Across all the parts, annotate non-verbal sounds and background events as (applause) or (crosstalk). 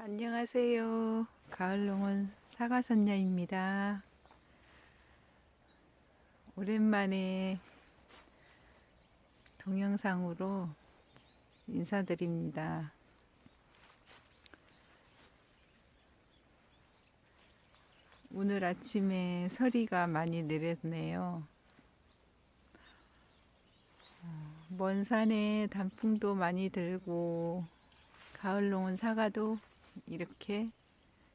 안녕하세요. 가을농원 사과선녀입니다. 오랜만에 동영상으로 인사드립니다. 오늘 아침에 서리가 많이 내렸네요. 어, 먼 산에 단풍도 많이 들고 가을농원 사과도 이렇게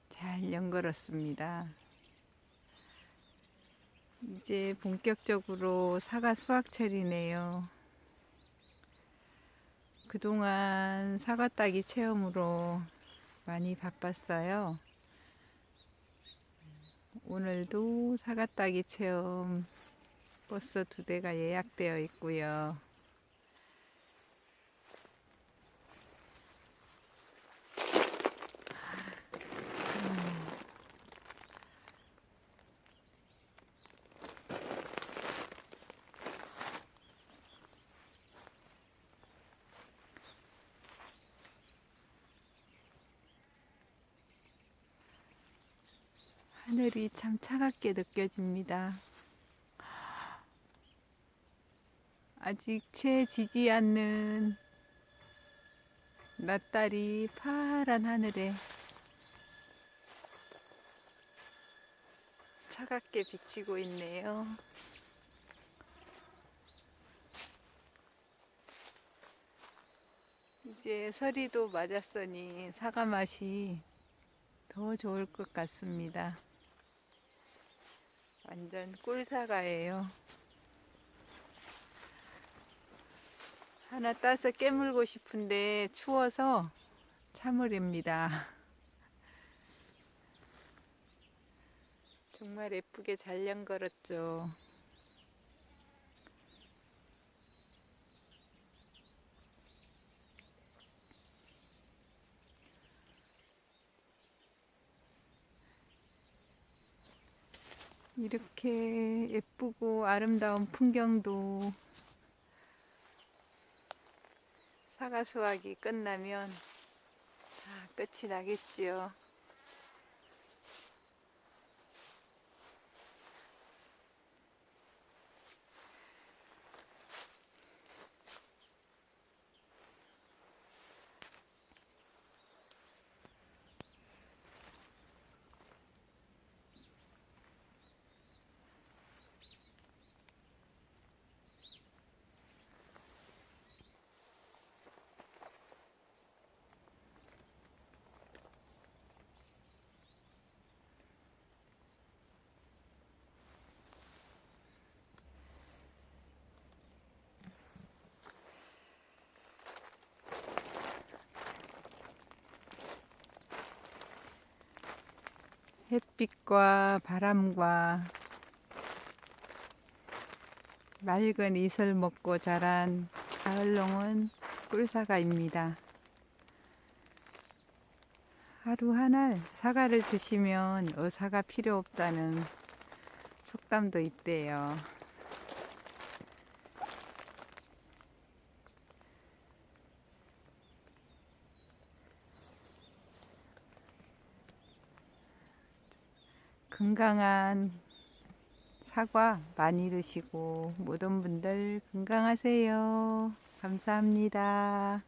잘 연걸었습니다. 이제 본격적으로 사과 수확철이네요. 그동안 사과 따기 체험으로 많이 바빴어요. 오늘도 사과 따기 체험 버스 두 대가 예약되어 있고요. 하늘이 참 차갑게 느껴집니다. 아직 채 지지 않는 낯달이 파란 하늘에 차갑게 비치고 있네요. 이제 서리도 맞았으니 사과 맛이 더 좋을 것 같습니다. 완전 꿀사과예요. 하나 따서 깨물고 싶은데 추워서 참으렵니다. (laughs) 정말 예쁘게 잘 연걸었죠. 이렇게 예쁘고 아름다운 풍경도 사과 수확이 끝나면 다 끝이 나겠지요. 햇빛과 바람과 맑은 이슬 먹고 자란 가을농은 꿀사과입니다. 하루 하나 사과를 드시면 의사가 필요 없다는 속담도 있대요. 건강한 사과 많이 드시고 모든 분들 건강하세요. 감사합니다.